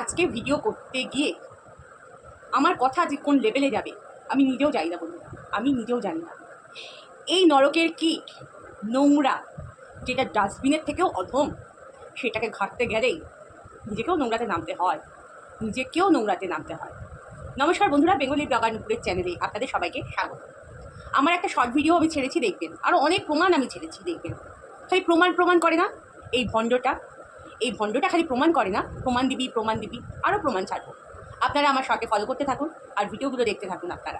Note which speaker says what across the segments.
Speaker 1: আজকে ভিডিও করতে গিয়ে আমার কথা যে কোন লেভেলে যাবে, আমি নিজেও জানি না বলুন আমি নিজেও জানি না। এই নরকের কীট নোংরা, যেটা ডাস্টবিনের থেকেও অধম, সেটাকে ঘাটতে গেলেই নিজেকেও নোংরাতে নামতে হয়, নিজেকেও নোংরাতে নামতে হয়। নমস্কার বন্ধুরা, বেঙ্গলি ব্লগার নুপুরের চ্যানেলে আপনাদের সবাইকে স্বাগত। আমার একটা শর্ট ভিডিও আমি ছেড়েছি, দেখবেন। আরও অনেক প্রমাণ আমি ছেড়েছি, দেখবেন। খালি প্রমাণ প্রমাণ করে না, এই ভণ্ডটা এই ভণ্ডটা খালি প্রমাণ করে না। প্রমাণ দিবি প্রমাণ দিবি আরও প্রমাণ ছাড়বো। আপনারা আমার শর্টে ফলো করতে থাকুন আর ভিডিওগুলো দেখতে থাকুন আপনারা।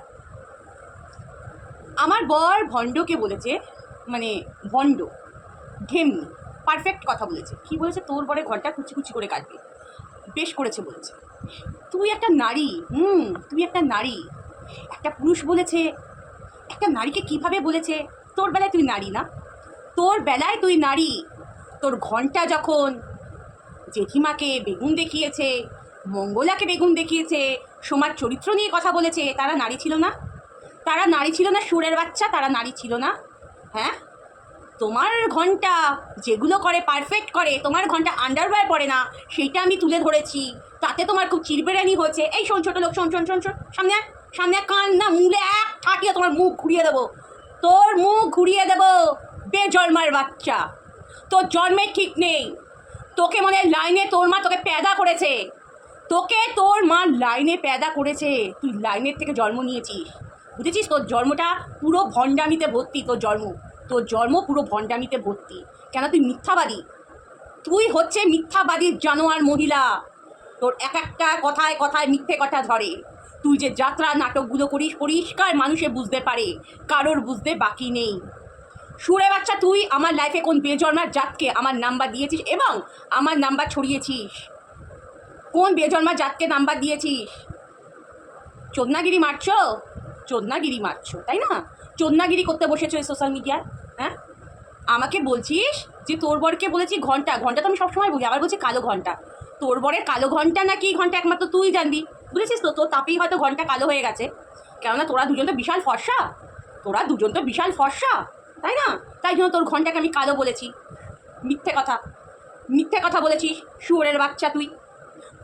Speaker 1: আমার বর ভণ্ডকে বলেছে মানে ভণ্ড, ঘেমনি পারফেক্ট কথা বলেছে। কি বলেছে? তোর বরে ঘণ্টা কুচি কুচি করে কাটবে। বেশ করেছে বলেছে। তুই একটা নারী, হুম, তুই একটা নারী। একটা পুরুষ বলেছে, একটা নারীকে কীভাবে বলেছে? তোর বেলায় তুই নারী না? তোর বেলায় তুই নারী। তোর ঘণ্টা যখন জেঠিমাকে বেগুন দেখিয়েছে, মঙ্গলাকে বেগুন দেখিয়েছে, সোমার চরিত্র নিয়ে কথা বলেছে, তারা নারী ছিল না? তারা নারী ছিল না, সুরের বাচ্চা, তারা নারী ছিল না? হ্যাঁ? তোমার ঘণ্টা যেগুলো করে পারফেক্ট করে, তোমার ঘণ্টা আন্ডারওয়্যার পড়ে না, সেইটা আমি তুলে ধরেছি। তাতে তোমার খুব চিরবেরানি হয়েছে। এই শোন, ছোটো লোক, শোন শোন শোন শোন, সামনে সামনে কান না, মুলে এক ঠাকিয়ে তোমার মুখ ঘুরিয়ে দেবো। তোর মুখ ঘুরিয়ে দেবো, বেজন্মার বাচ্চা। তোর জন্মের ঠিক নেই। তোকে মনে লাইনে তোর মা তোকে প্যাদা করেছে। তোকে তোর মা লাইনে প্যাদা করেছে। তুই লাইনের থেকে জন্ম নিয়েছিস। বুঝেছিস? তোর জন্মটা পুরো ভণ্ডামিতে ভর্তি, তোর জন্ম। তোর জন্ম পুরো ভণ্ডামিতে ভর্তি। কেন? তুই মিথ্যাবাদী। তুই হচ্ছে মিথ্যাবাদীর জানোয়ার মহিলা। তোর এক একটা কথায় কথায় মিথ্যে কথা ধরে। তুই যে যাত্রা নাটকগুলো করিস, পরিষ্কার মানুষে বুঝতে পারে। কারোর বুঝতে বাকি নেই। সুরে বাচ্চা তুই, আমার লাইফে কোন বেজন্মার জাতকে আমার নাম্বার দিয়েছিস এবং আমার নাম্বার ছড়িয়েছিস? কোন বেজন্মার জাতকে নাম্বার দিয়েছিস? চোদনাগিরি মারছ? চোদনাগিরি মারছো, তাই না? চোদনাগিরি করতে বসেছো এই সোশ্যাল মিডিয়ায় হ্যাঁ? আমাকে বলছিস যে তোর বরকে বলেছি ঘণ্টা ঘণ্টা তো আমি সবসময় বলি, আবার বলছি কালো ঘণ্টা। তোর বরের কালো ঘণ্টা নাকি ঘণ্টা একমাত্র তুই জানবি? বুঝেছিস তো? তোর তাপেই হয়তো ঘণ্টা কালো হয়ে গেছে। কেননা তোরা দুজন তো বিশাল ফর্সা। তোরা দুজন তো বিশাল ফর্সা। তাই না? তাই জন্য তোর ঘন্টাকে আমি কালো বলেছি। মিথ্যে কথা। মিথ্যে কথা বলেছিস, শুয়োরের বাচ্চা তুই।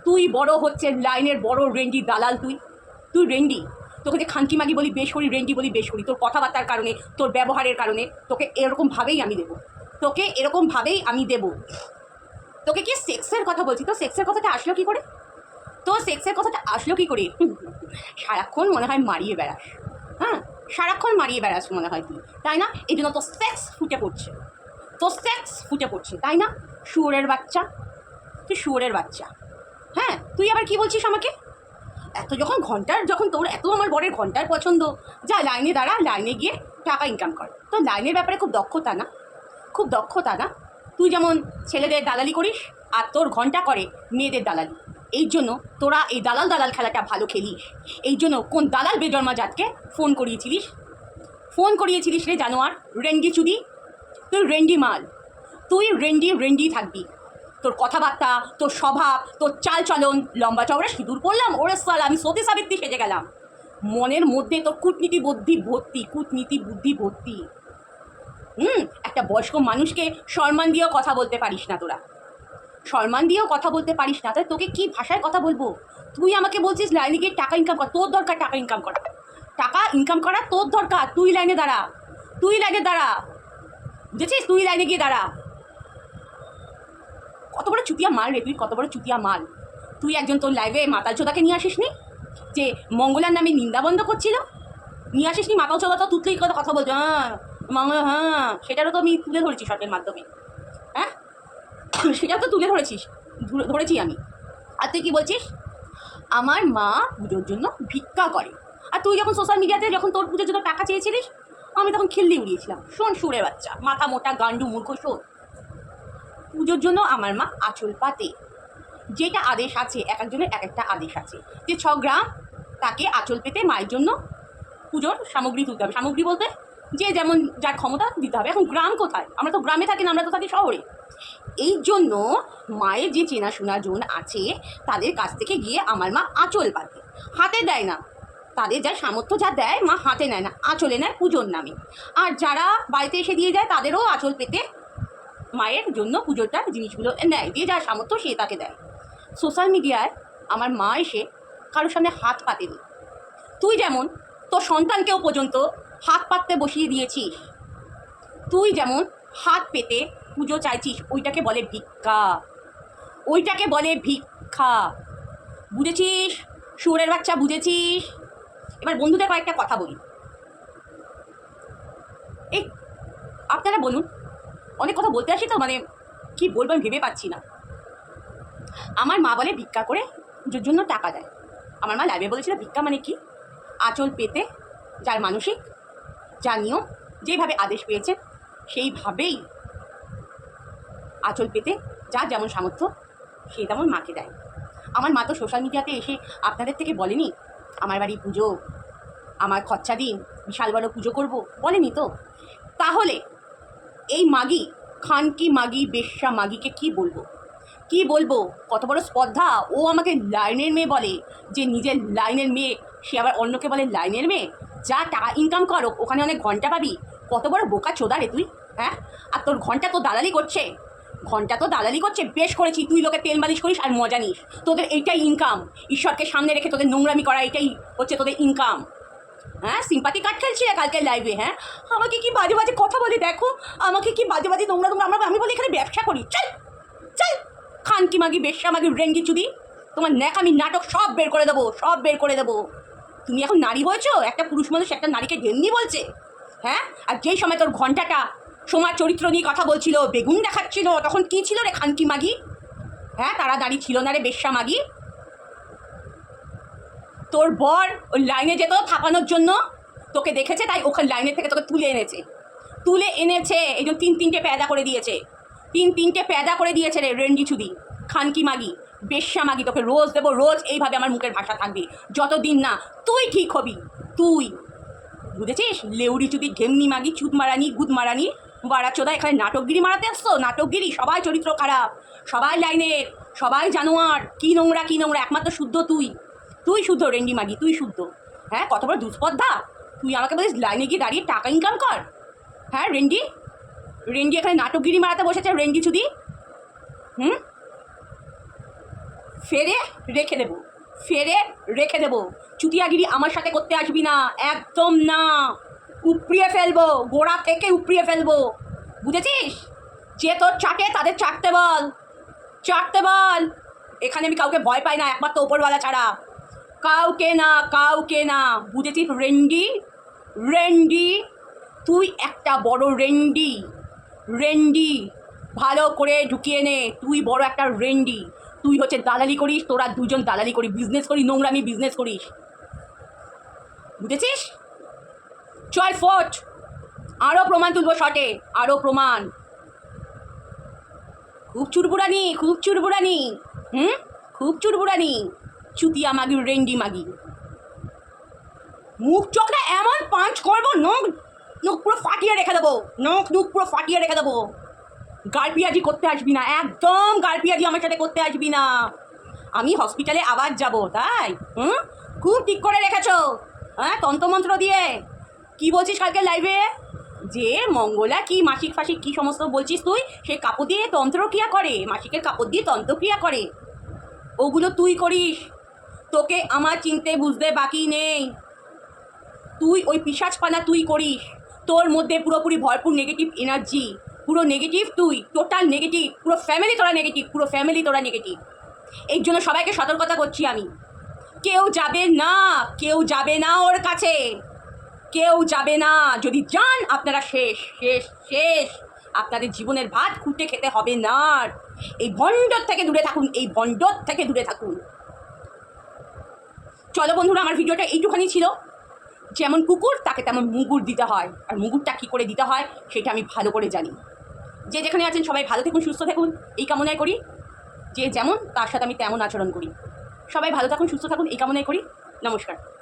Speaker 1: তুই বড় হচ্ছে লাইনের বড় রেন্ডি দালাল তুই। তুই রেন্ডি। তোকে যে খানকি মাগি বলি বেশ করি রেন্ডি বলি বেশ করি তোর কথাবার্তার কারণে, তোর ব্যবহারের কারণে তোকে এরকমভাবেই আমি দেবো। তোকে এরকমভাবেই আমি দেবো। তোকে কি সেক্সের কথা বলছি? তো সেক্সের কথাটা আসলো কি করে? তো সেক্সের কথাটা আসলো কি করে? সারাক্ষণ মনে হয় মারিয়ে বেড়াস। হ্যাঁ? সারাক্ষণ মারিয়ে বেড়াস মনে হয় তুই তাই না? এই জন্য তোর সেক্স ফুটে পড়ছে। তোর সেক্স ফুটে পড়ছে, তাই না? শুয়োরের বাচ্চা, তুই শুয়োরের বাচ্চা। হ্যাঁ তুই আবার কি বলছিস আমাকে? এত যখন ঘণ্টার, যখন তোর এত আমার বরের ঘণ্টার পছন্দ, যা লাইনে দাঁড়া, লাইনে গিয়ে টাকা ইনকাম কর। তো লাইনের ব্যাপারে খুব দক্ষতা না? খুব দক্ষতা না? তুই যেমন ছেলেদের দালালি করিস, আর তোর ঘণ্টা করে মেয়েদের দালালি। এই জন্য তোরা এই দালাল দালাল খেলাটা ভালো খেলিস এই জন্য কোন দালাল বেজন্মা জাতকে ফোন করিয়েছিলিস? ফোন করিয়েছিলিস রে জানোয়ার রেন্ডি চুদি? তুই রেন্ডি মাল। তুই রেন্ডি রেন্ডি থাকবি। তোর কথাবার্তা, তোর স্বভাব, তোর চাল চলন, লম্বা চওড়া সিঁদুর পড়লাম ওরে সাল, আমি সতী সাবিত্রী সেজে গেলাম। মনের মধ্যে তোর কূটনীতি বুদ্ধি ভর্তি, কূটনীতি বুদ্ধি ভর্তি। হুম, একটা বয়স্ক মানুষকে সম্মান দিয়েও কথা বলতে পারিস না তোরা। সম্মান দিয়েও কথা বলতে পারিস না তাই তোকে কি ভাষায় কথা বলব? তুই আমাকে বলছিস লাইনে গিয়ে টাকা ইনকাম কর, তোর দরকার টাকা ইনকাম করা। টাকা ইনকাম করা তোর দরকার, তুই লাইনে দাঁড়া, তুই লাইনে দাঁড়া। বুঝেছিস? তুই লাইনে গিয়ে দাঁড়া। কত বড় চুতিয়া মাল রে তুই, কত বড় চুতিয়া মাল। তুই একজন তোর লাইভে মাতাল চোদাকে নিয়ে আসিস নি যে মঙ্গলার নামে নিন্দা বন্ধ করছিল? নিয়ে আসিস নি মাতাল চোদা তো তুতলেই কথা বলছো হ্যাঁ মঙ্গলা হ্যাঁ সেটারও তো আমি তুলে ধরেছি শর্টের মাধ্যমে। সেটাও তো তুলে ধরেছিস। ধরে- ধরেছি আমি। আর তুই কী বলছিস? আমার মা পুজোর জন্য ভিক্ষা করে। আর তুই যখন সোশ্যাল মিডিয়াতে যখন তোর পুজোর জন্য টাকা চেয়েছিলিস, আমি তখন খিল্লি উড়িয়েছিলাম। শোন সুরে বাচ্চা, মাথা মোটা, গান্ডু মূর্খ, শোন। পুজোর জন্য আমার মা আঁচল পাতে। যেটা আদেশ আছে, এক একজনের এক একটা আদেশ আছে। যে ছ গ্রাম তাকে আঁচল পেতে মায়ের জন্য পুজোর সামগ্রী তুলতে হবে। সামগ্রী বলতে যে যেমন যার ক্ষমতা দিতে হবে। এখন গ্রাম কোথায়? আমরা তো গ্রামে থাকি না, আমরা তো থাকি শহরে। এই জন্য মায়ের যে চেনাশোনা জন আছে, তাদের কাছ থেকে গিয়ে আমার মা আঁচল পাতে হাতে দেয় না। তাদের যা সামর্থ্য যা দেয়, মা হাতে নেয় না। আঁচলে নেয় পুজোর নামে। আর যারা বাড়িতে এসে দিয়ে যায়, তাদেরও আঁচল পেতে মায়ের জন্য পুজোটার জিনিসগুলো নেয়। যে যার সামর্থ্য, সে তাকে দেয়। সোশ্যাল মিডিয়ায় আমার মা এসে কারোর সামনে হাত পাতেনি। তুই যেমন তোর সন্তানকেও পর্যন্ত হাত পাততে বসিয়ে দিয়েছিস, তুই যেমন হাত পেতে পুজো চাইছিস, ওইটাকে বলে ভিক্ষা। ওইটাকে বলে ভিক্ষা। বুঝেছিস? শুয়োরের বাচ্চা, বুঝেছিস? এবার বন্ধুদের কয়েকটা কথা বলি। এই, আপনারা বলুন, অনেক কথা বলতে আসি তো মানে কি বলব আমি ভেবে পাচ্ছি না। আমার মা বলে ভিক্ষা করে জন্য টাকা দেয়। আমার মা লাইভে বলেছিল, ভিক্ষা মানে কি? আঁচল পেতে যার মানসিক যা নিয়ম, যেভাবে আদেশ পেয়েছে, সেইভাবেই আঁচল পেতে যা যেমন সামর্থ্য, সে তেমন মাকে দেয়। আমার মা তো সোশ্যাল মিডিয়াতে এসে আপনাদের থেকে বলেনি, আমার বাড়ি পুজো, আমার খরচা দিন, বিশাল বড় পুজো করব? বলেনি তো। তাহলে এই মাগি, খানকি মাগি, বেশ্যা মাগিকে কি বলব? কি বলব? কত বড় স্পর্ধা। ও আমাকে লাইনের মেয়ে বলে, যে নিজের লাইনের মেয়ে, সে আবার অন্যকে বলে লাইনের মেয়ে? যা টাকা ইনকাম করো, ওখানে অনেক ঘণ্টা পাবি। কত বড় বোকা চোদা রে তুই হ্যাঁ? আর তোর ঘণ্টা তো দালালি করছে। ঘণ্টা তো দালালি করছে, বেশ করেছি, তুই লোকে তেল মালিশ করিস আর মজা নিস। তোদের এইটাই ইনকাম ঈশ্বরকে সামনে রেখে তোদের নোংরামি করা, এটাই হচ্ছে তোদের ইনকাম হ্যাঁ সিম্পাতি কার্ড খেলছিলে কালকে লাইভে হ্যাঁ? আমাকে কি বাজে বাজে কথা বলে দেখো? আমাকে কি বাজে বাজে নোংরা নোংরা আমরা আমি বলি এখানে ব্যবসা করি। চল চল। খানকি মাগি, বেশ্যা মাগি রেঙ্গি চুদি, তোমার ন্যাকামি নাটক সব বের করে দেবো, সব বের করে দেবো। তুমি এখন নারী হয়েছো? একটা পুরুষ মানুষ একটা নারীকে ঘেমনি বলছে হ্যাঁ? আর যেই সময় তোর ঘন্টাটা সমাজ চরিত্র নিয়ে কথা বলছিল, বেগুন দেখাচ্ছিল, তখন কি ছিল রে খানকি মাগি? হ্যাঁ তারা দাঁড়িয়ে ছিল না রে বেশ্যা মাগি। তোর বর ওই লাইনে যেত থাপানোর জন্য, তোকে দেখেছে, তাই ওখানে লাইনের থেকে তোকে তুলে এনেছে। তুলে এনেছে, এই জন্য তিন তিনটে প্যাদা করে দিয়েছে। তিন তিনটে প্যাদা করে দিয়েছে রে রেন্ডি চুদি খানকি মাগি, বেশ্যা মাগি, তোকে রোজ দেবো, রোজ এইভাবে আমার মুখের ভাষা থাকবে, যতদিন না তুই ঠিক হবি, তুই। বুঝেছিস? লেউড়ি চুদি ঘেমনি মাগি চুদ মারানি গুদ মারানি বাড়া চোদা এখানে নাটকগিরি মারাতে আসছো? নাটকগিরি, সবাই চরিত্র খারাপ, সবাই লাইনের, সবাই জানোয়ার, কি নোংরা কি নোংরা, একমাত্র শুদ্ধ তুই। তুই শুদ্ধ, রেন্ডি মাগি, তুই শুদ্ধ। হ্যাঁ কত বড় দুষ্পর্ধা তুই আমাকে বলিস লাইনে গিয়ে দাঁড়িয়ে টাকা ইনকাম কর? হ্যাঁ রেন্ডি? রেন্ডি এখানে নাটকগিরি মারাতে বসেছে, রেন্ডি চুদি। হুম? ফেরে রেখে দেবো। ফেরে রেখে দেবো। চুটিয়াগিরি আমার সাথে করতে আসবি না, একদম না। উপড়িয়ে ফেলব, গোড়া থেকে উপড়িয়ে ফেলব। বুঝেছিস? যে তোর চাটে, তাদের চাটতে বল। চাটতে বল। এখানে আমি কাউকে ভয় পাই না, একমাত্র ওপরওয়ালা ছাড়া। কাউকে না কাউকে না। বুঝেছিস, রেন্ডি? রেন্ডি? তুই একটা বড় রেন্ডি। রেন্ডি। ভালো করে ঢুকিয়ে নে, তুই বড় একটা রেন্ডি। তুই হচ্ছে দালালি করিস, তোরা দুজন দালালি করিস বিজনেস করিস নোংরামি বিজনেস করিস। বুঝেছিস? চল ফোট। আরও প্রমাণ তুলবো শটে আরও প্রমাণ। খুব চুরবুড়ানি খুব চুরবুড়ানি। হুম? খুব চুরবুড়ানি। চুতিয়া মাগি রেন্ডি মাগি। মুখ চোখটা এমন পাঞ্চ করব, নখ নখ পুরো ফাটিয়ে রেখে দেবো। নখ, নুখ পুরো ফাটিয়ে রেখে দেবো। গালপিয়াজি করতে আসবি না, একদম গালপিয়াজি আমার সাথে করতে আসবি না। আমি হসপিটালে আবার যাব, তাই? হুম? খুব ঠিক করে রেখেছো। হ্যাঁ তন্ত্রমন্ত্র দিয়ে। কি বলছিস কালকে লাইভে যে মঙ্গলা কি মাসিক ফাসিক কি সমস্ত বলছিস তুই? সে কাপড় দিয়ে তন্ত্রক্রিয়া করে, মাসিকের কাপড় দিয়ে তন্ত্রক্রিয়া করে। ওগুলো তুই করিস। তোকে আমার চিনতে বুঝতে বাকি নেই। তুই ওই পিসাজপানা তুই করিস। তোর মধ্যে পুরোপুরি ভরপুর নেগেটিভ এনার্জি পুরো নেগেটিভ তুই টোটাল নেগেটিভ পুরো ফ্যামিলি তোরা নেগেটিভ পুরো ফ্যামিলি তোরা নেগেটিভ এই জন্য সবাইকে সতর্কতা করছি আমি। কেউ যাবে না, কেউ যাবে না ওর কাছে। কেউ যাবে না। যদি যান, আপনারা শেষ শেষ শেষ। আপনাদের জীবনের ভাত খুঁটে খেতে হবে না। এই ভণ্ডর থেকে দূরে থাকুন, এই ভণ্ডর থেকে দূরে থাকুন। চলো বন্ধুরা, আমার ভিডিওটা এইটুখানি ছিল। যেমন কুকুর, তাকে তেমন মুগুর দিতে হয়। আর মুগুরটা কী করে দিতে হয়, সেটা আমি ভালো করে জানি। যে যেখানে আছেন, সবাই ভালো থাকুন, সুস্থ থাকুন। এই কামনায় করি। যে যেমন, তার সাথে আমি তেমন আচরণ করি। সবাই ভালো থাকুন, সুস্থ থাকুন, এই কামনায় করি। নমস্কার।